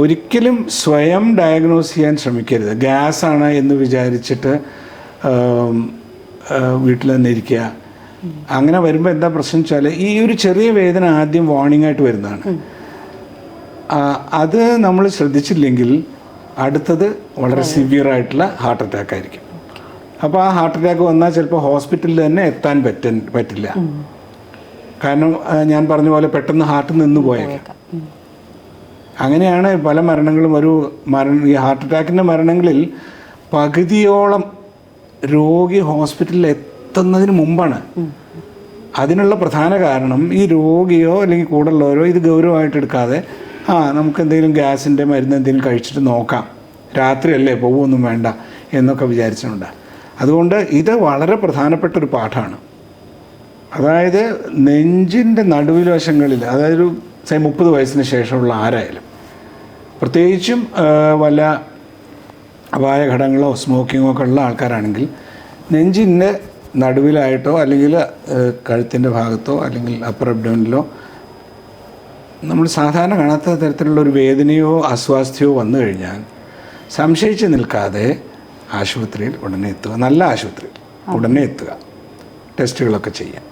ഒരിക്കലും സ്വയം ഡയഗ്നോസ് ചെയ്യാൻ ശ്രമിക്കരുത്. ഗ്യാസ് ആണ് എന്ന് വിചാരിച്ചിട്ട് വീട്ടിൽ തന്നെ ഇരിക്കുക. അങ്ങനെ വരുമ്പോൾ എന്താ പ്രശ്നം വെച്ചാൽ ഈ ഒരു ചെറിയ വേദന ആദ്യം വാർണിംഗ് ആയിട്ട് വരുന്നതാണ്. അത് നമ്മൾ ശ്രദ്ധിച്ചില്ലെങ്കിൽ അടുത്തത് വളരെ സിവിയർ ആയിട്ടുള്ള ഹാർട്ട് അറ്റാക്ക് ആയിരിക്കും. അപ്പോൾ ആ ഹാർട്ട് അറ്റാക്ക് വന്നാൽ ചിലപ്പോൾ ഹോസ്പിറ്റലിൽ തന്നെ എത്താൻ പറ്റ പറ്റില്ല. കാരണം ഞാൻ പറഞ്ഞ പോലെ പെട്ടെന്ന് ഹാർട്ട് നിന്ന് പോയേക്കാം. അങ്ങനെയാണ് പല മരണങ്ങളും. ഒരു മരണ ഈ ഹാർട്ട് അറ്റാക്കിന്റെ മരണങ്ങളിൽ പകുതിയോളം രോഗി ഹോസ്പിറ്റലിൽ എത്തുന്നതിന് മുമ്പാണ്. അതിനുള്ള പ്രധാന കാരണം ഈ രോഗിയോ അല്ലെങ്കിൽ കൂടുള്ളവരോ ഇത് ഗൗരവമായിട്ട് എടുക്കാതെ ആ നമുക്ക് എന്തെങ്കിലും ഗ്യാസിന്റെ മരുന്ന് എന്തെങ്കിലും കഴിച്ചിട്ട് നോക്കാം. രാത്രിയല്ലേ പോകുമൊന്നും വേണ്ട എന്നൊക്കെ വിചാരിച്ചിട്ടുണ്ട്. അതുകൊണ്ട് ഇത് വളരെ പ്രധാനപ്പെട്ട ഒരു പാഠമാണ്. അതായത് നെഞ്ചിന്റെ നടുവിൽ അതായത് ഒരു സേ മുപ്പത് വയസ്സിന് ശേഷമുള്ള ആരായാലും. പ്രത്യേകിച്ചും വല്ല അപായഘടങ്ങളോ സ്മോക്കിങ്ങോ ഒക്കെ ഉള്ള ആൾക്കാരാണെങ്കിൽ നെഞ്ചിന്റെ നടുവിലായിട്ടോ അല്ലെങ്കിൽ കഴുത്തിന്റെ ഭാഗത്തോ അല്ലെങ്കിൽ അപ്പർ അബ്ഡോനിലോ നമ്മൾ സാധാരണ കാണാത്ത തരത്തിലുള്ള ഒരു വേദനയോ അസ്വാസ്ഥ്യമോ വന്നു കഴിഞ്ഞാൽ സംശയിച്ച് നിൽക്കാതെ ആശുപത്രിയിൽ ഉടനെ എത്തുക. നല്ല ആശുപത്രിയിൽ ഉടനെ എത്തുക. ടെസ്റ്റുകളൊക്കെ ചെയ്യാം